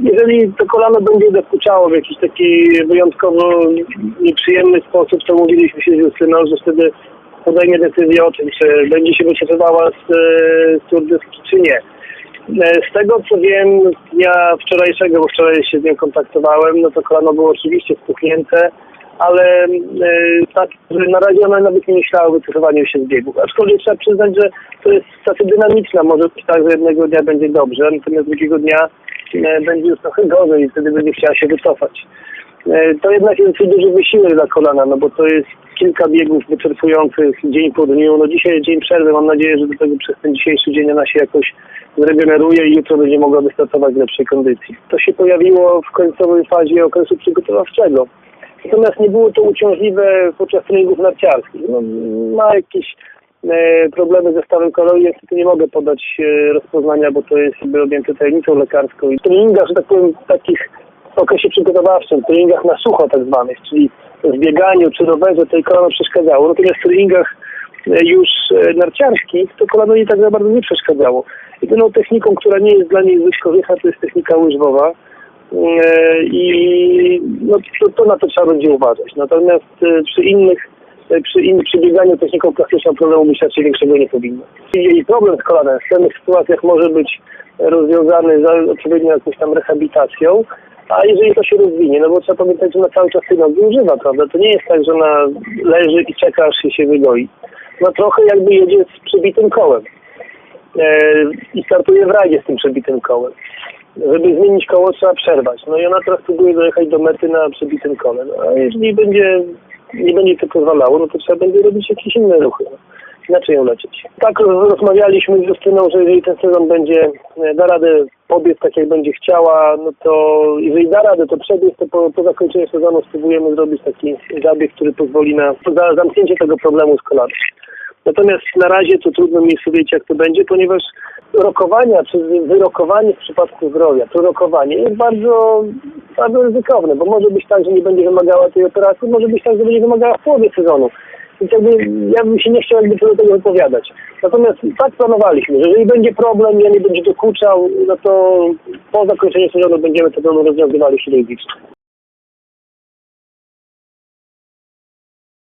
jeżeli to kolano będzie dokuczało w jakiś taki wyjątkowo nieprzyjemny sposób, to mówiliśmy się z Justyną, że wtedy podejmie decyzję o tym, czy będzie się wycofywała z, e, z Tour de Ski, czy nie. E, Z tego co wiem z dnia wczorajszego, bo wczoraj się z nią kontaktowałem, no to kolano było oczywiście spuchnięte, ale e, tak, że na razie ona nawet nie myślała o wycofywaniu się z biegów. Aczkolwiek trzeba przyznać, że to jest sytuacja dynamiczna. Może być tak, że jednego dnia będzie dobrze, natomiast drugiego dnia będzie już trochę gorzej i wtedy będzie chciała się wycofać. E, To jednak jest duży wysiłek dla kolana, no bo to jest kilka biegów wyczerpujących dzień po dniu. No dzisiaj jest dzień przerwy, mam nadzieję, że do tego przez ten dzisiejszy dzień ona się jakoś zregeneruje i jutro będzie mogła wystartować w lepszej kondycji. To się pojawiło w końcowej fazie okresu przygotowawczego. Natomiast nie było to uciążliwe podczas treningów narciarskich. No, ma jakieś e, problemy ze stawem kalorii, niestety nie mogę podać e, rozpoznania, bo to jest objęte tajemnicą lekarską. I w że tak powiem, takich w okresie przygotowawczym, treningach na sucho tak zwanych, czyli w bieganiu czy rowerze, tej kolano przeszkadzało. Natomiast w treningach e, już e, narciarskich to kolano jej tak za bardzo nie przeszkadzało. Jedyną techniką, która nie jest dla niej zbyt korzystna, to jest technika łyżwowa. E, I no, to, to na to trzeba będzie uważać. Natomiast e, przy innych, e, przy, in, przy bieganiu techniką klasyczną problemu raczej większego nie powinno. I Jej problem z kolanem w pewnych sytuacjach może być rozwiązany za odpowiednią jakąś tam rehabilitacją, a jeżeli to się rozwinie, no bo trzeba pamiętać, że ona cały czas tej nogi używa, prawda? To nie jest tak, że ona leży i czeka, aż się, się wygoi. No trochę jakby jedzie z przebitym kołem e, i startuje w rajdzie z tym przebitym kołem. Żeby zmienić koło trzeba przerwać. No i ona teraz próbuje dojechać do mety na przebitym kole. No, a jeżeli będzie, nie będzie to pozwalało, no to trzeba będzie robić jakieś inne ruchy. Inaczej ją leczyć. Tak roz- rozmawialiśmy z Justyną, że jeżeli ten sezon będzie, e, da radę pobiec tak jak będzie chciała, no to jeżeli da radę to przebiec, to po, po zakończeniu sezonu spróbujemy zrobić taki zabieg, który pozwoli na za, zamknięcie tego problemu z kolanem. Natomiast na razie to trudno mi sobie wiedzieć, jak to będzie, ponieważ rokowania, czy wyrokowanie w przypadku zdrowia, to rokowanie jest bardzo, bardzo ryzykowne, bo może być tak, że nie będzie wymagała tej operacji, może być tak, że będzie wymagała w połowie sezonu. Więc jakby ja bym się nie chciał jakby do tego wypowiadać. Natomiast tak planowaliśmy, że jeżeli będzie problem, ja nie będzie dokuczał, no to po zakończeniu sezonu będziemy problem rozwiązywali chirurgicznie.